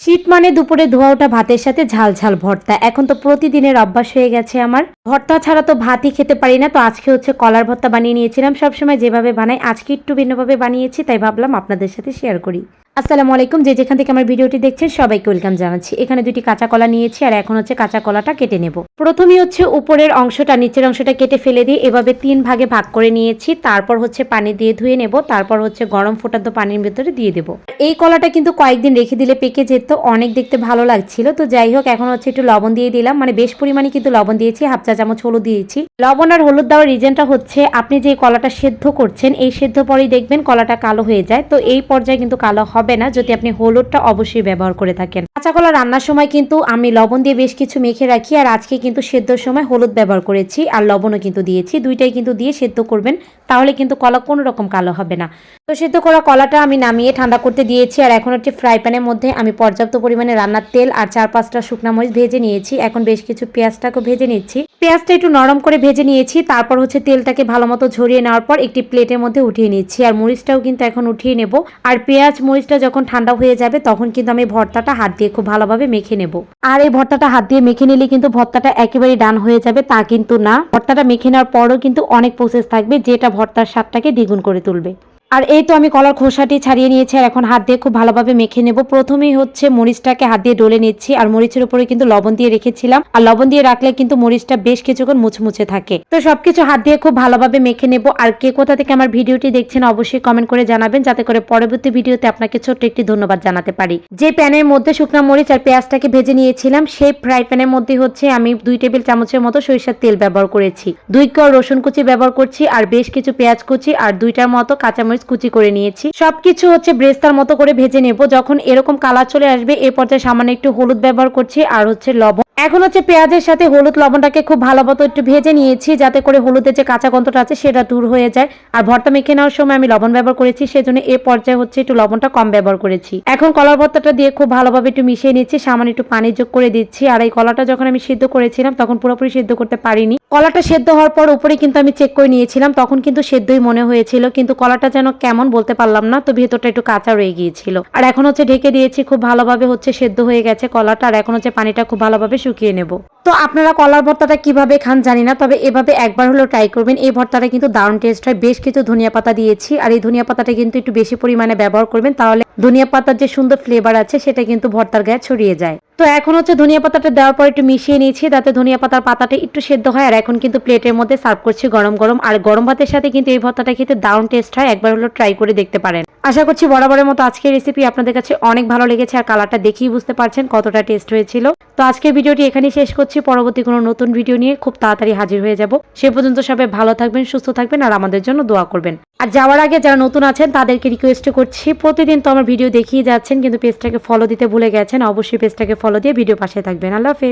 শীত মানে দুপুরে ধোয়া ওঠা ভাতের সাথে ঝাল ঝাল ভর্তা। এখন তো প্রতিদিনের অভ্যাস হয়ে গেছে আমার। ভর্তা ছাড়া তো ভাতই খেতে পারি না, তো আজকে হচ্ছে কলার ভর্তা বানিয়ে নিয়েছিলাম। সবসময় যেভাবে বানাই, আজকে একটু ভিন্নভাবে বানিয়েছি, তাই ভাবলাম আপনাদের সাথে শেয়ার করি। আসসালামু আলাইকুম। যে যেখান থেকে আমার ভিডিওটি দেখছেন, সবাইকে ওয়েলকাম জানাচ্ছি। এখানে দুটি কাঁচা কলা নিয়েছি আর এখন হচ্ছে কাঁচা কলাটা কেটে নেব। প্রথমেই হচ্ছে উপরের অংশটা, নিচের অংশটা কেটে ফেলে দিয়ে এভাবে তিন ভাগে ভাগ করে নিয়েছি। তারপর হচ্ছে পানি দিয়ে ধুয়ে নেব। তারপর হচ্ছে গরম ফোটান্ত পানির ভেতরে দিয়ে দেবো। এই কলাটা কিন্তু কয়েকদিন রেখে দিলে পেকে যেত, অনেক দেখতে ভালো লাগছিল। তো যাই হোক, এখন হচ্ছে একটু লবণ দিয়ে দিলাম। মানে বেশ পরিমাণে কিন্তু লবণ দিয়েছি, হাফ চা চামচ হলুদ দিয়েছি। লবণ আর হলুদ দেওয়ার রিজনটা হচ্ছে, আপনি যে কলাটা সেদ্ধ করছেন, এই সেদ্ধ পরেই দেখবেন কলাটা কালো হয়ে যায়। তো এই পর্যায়ে কিন্তু কালো হবে না যদি আপনি হলুদটা অবশ্যই ব্যবহার করে থাকেন। কাঁচা কলা রান্নার সময় কিন্তু আমি লবণ দিয়ে বেশ কিছু মেখে রাখি আর আজকে কিন্তু সেদ্ধর সময় হলুদ ব্যবহার করেছি আর লবণও কিন্তু দিয়েছি। দুইটাই কিন্তু দিয়ে সেদ্ধ করবেন, তাহলে কিন্তু কলা কোনো রকম কালো হবে না। তো সেদ্ধ করা কলাটা আমি নামিয়ে ঠান্ডা করতে দিয়েছি আর এখন হচ্ছে ফ্রাই প্যানের মধ্যে আমি পর্যাপ্ত পরিমাণে রান্নার তেল আর চার পাঁচটা শুকনা মরিচ ভেজে নিয়েছি। এখন বেশ কিছু পেঁয়াজটাকে ভেজে নিচ্ছি। পেঁয়াজটা একটু নরম করে ভেজে নিয়েছি, তারপর হচ্ছে তেলটাকে ভালো মতো ঝরিয়ে নেওয়ার পর একটি প্লেটের মধ্যে উঠিয়ে নিচ্ছি। আর মরিচটাও কিন্তু এখন উঠিয়ে নেব। আর পেঁয়াজ মরিচটা যখন ঠান্ডা হয়ে যাবে, তখন কিন্তু আমি ভর্তাটা হাত দিয়ে খুব ভালোভাবে মেখে নেব। আর এই ভর্তাটা হাত দিয়ে মেখে নিলে কিন্তু ভর্তাটা একেবারেই ডান হয়ে যাবে, তা কিন্তু না। ভর্তাটা মেখে নেওয়ার পরও কিন্তু অনেক প্রসেস থাকবে, যেটা ভর্তার স্বাদটাকে দ্বিগুণ করে তুলবে। আর এই তো আমি কলার খোসাটি ছাড়িয়ে নিয়েছি আর এখন হাত দিয়ে খুব ভালোভাবে মেখে নেব। প্রথমেই হচ্ছে মরিচটাকে হাত দিয়ে ডলে নিচ্ছি আর মরিচের উপরে কিন্তু লবণ দিয়ে রেখেছিলাম। আর লবণ দিয়ে রাখলে কিন্তু মরিচটা বেশ কিছুক্ষণ মুচমুচে থাকে। তো সবকিছু হাত দিয়ে খুব ভালোভাবে মেখে নেব। আর কে কোথা থেকে আমার ভিডিওটি দেখছেন অবশ্যই কমেন্ট করে জানাবেন যাতে করে পরবর্তী ভিডিওতে আপনাকে ছোট্ট একটি ধন্যবাদ জানাতে পারি। যে প্যানের মধ্যে শুকনো মরিচ আর পেঁয়াজটাকে ভেজে নিয়েছিলাম, সেই ফ্রাই প্যানের মধ্যে হচ্ছে আমি দুই টেবিল চামচের মতো সরিষার তেল ব্যবহার করেছি। দুই কোয়া রসুন কুচি ব্যবহার করছি আর বেশ কিছু পেঁয়াজ কুচি আর দুইটার মতো কাঁচামরিচ কুচি করে নিয়েছি। সবকিছু হচ্ছে ব্রেস্তার মতো করে ভেজে নেব। যখন এরকম কালার চলে আসবে, এ পর্যায়ে সামান্য একটু হলুদ ব্যবহার করছি, আর হচ্ছে লবণ। এখন হচ্ছে পেঁয়াজের সাথে হলুদ লবণটাকে খুব ভালো মতো একটু ভেজে নিয়েছি, যাতে করে হলুদের যে কাঁচা গন্ধটা আছে, সেটা দূর হয়ে যায়। আর ভর্তা মেখে নেওয়ার সময় আমি লবণ ব্যবহার করেছি, সেজন্য এ পর্যায়ে হচ্ছে একটু লবণটা কম ব্যবহার করেছি। এখন কলার ভর্তাটা দিয়ে খুব ভালোভাবে একটু মিশিয়ে নিচ্ছি, সামান্য একটু পানি যোগ করে দিচ্ছি। আর এই কলাটা যখন আমি সিদ্ধ করেছিলাম, তখন পুরোপুরি সিদ্ধ করতে পারিনি। কলাটা সেদ্ধ হওয়ার পর উপরে কিন্তু আমি চেক করে নিয়েছিলাম, তখন কিন্তু সেদ্ধই মনে হয়েছিল, কিন্তু কলাটা যেন কেমন বলতে পারলাম না, তো ভেতরটা একটু কাঁচা রয়ে গিয়েছিল। আর এখন হচ্ছে ঢেকে দিয়েছি, খুব ভালোভাবে হচ্ছে সেদ্ধ হয়ে গেছে কলাটা, আর এখন হচ্ছে পানিটা খুব ভালোভাবে শুকিয়ে নেব। তো আপনারা কলার ভর্তাটা কীভাবে খান জানি না, তবে এভাবে একবার হলেও ট্রাই করবেন। এই ভর্তাটা কিন্তু দারুণ টেস্ট হয়। বেশ কিছু ধনিয়া পাতা দিয়েছি, আর এই ধনিয়া পাতাটা কিন্তু একটু বেশি পরিমাণে ব্যবহার করবেন, তাহলে ধনিয়া পাতার যে সুন্দর ফ্লেভার আছে, সেটা কিন্তু ভর্তার গায়ে ছড়িয়ে যায়। তো এখন হচ্ছে ধনিয়া পাতাটা দেওয়ার পর একটু মিশিয়ে নিয়েছি, তাতে ধনিয়া পাতার পাতাটা একটু সেদ্ধ হয়, আর এখন কিন্তু প্লেটের মধ্যে সার্ভ করছি গরম গরম। আর গরম ভাতের সাথে কিন্তু এই ভর্তাটা খেতে দারুণ টেস্ট হয়, একবার হলো ট্রাই করে দেখতে পারেন। আশা করছি বরাবরের মতো আজকের রেসিপি আপনাদের কাছে অনেক ভালো লেগেছে, আর কালারটা দেখেই বুঝতে পারছেন কতটা টেস্ট হয়েছিল। তো আজকের ভিডিওটি এখানেই শেষ করছি, পরবর্তী কোনো নতুন ভিডিও নিয়ে খুব তাড়াতাড়ি হাজির হয়ে যাব। সে পর্যন্ত সবাই ভালো থাকবেন, সুস্থ থাকবেন, আর আমাদের জন্য দোয়া করবেন। আর যাওয়ার আগে যারা নতুন আছেন, তাদেরকে রিকোয়েস্ট করছি, প্রতিদিন তো আমার ভিডিও দেখিয়ে যাচ্ছেন, কিন্তু পেজটাকে ফলো দিতে ভুলে গেছেন, অবশ্যই পেজটাকে ফলো দিয়ে ভিডিও পাশে থাকবেন। আল্লাহ হাফেজ।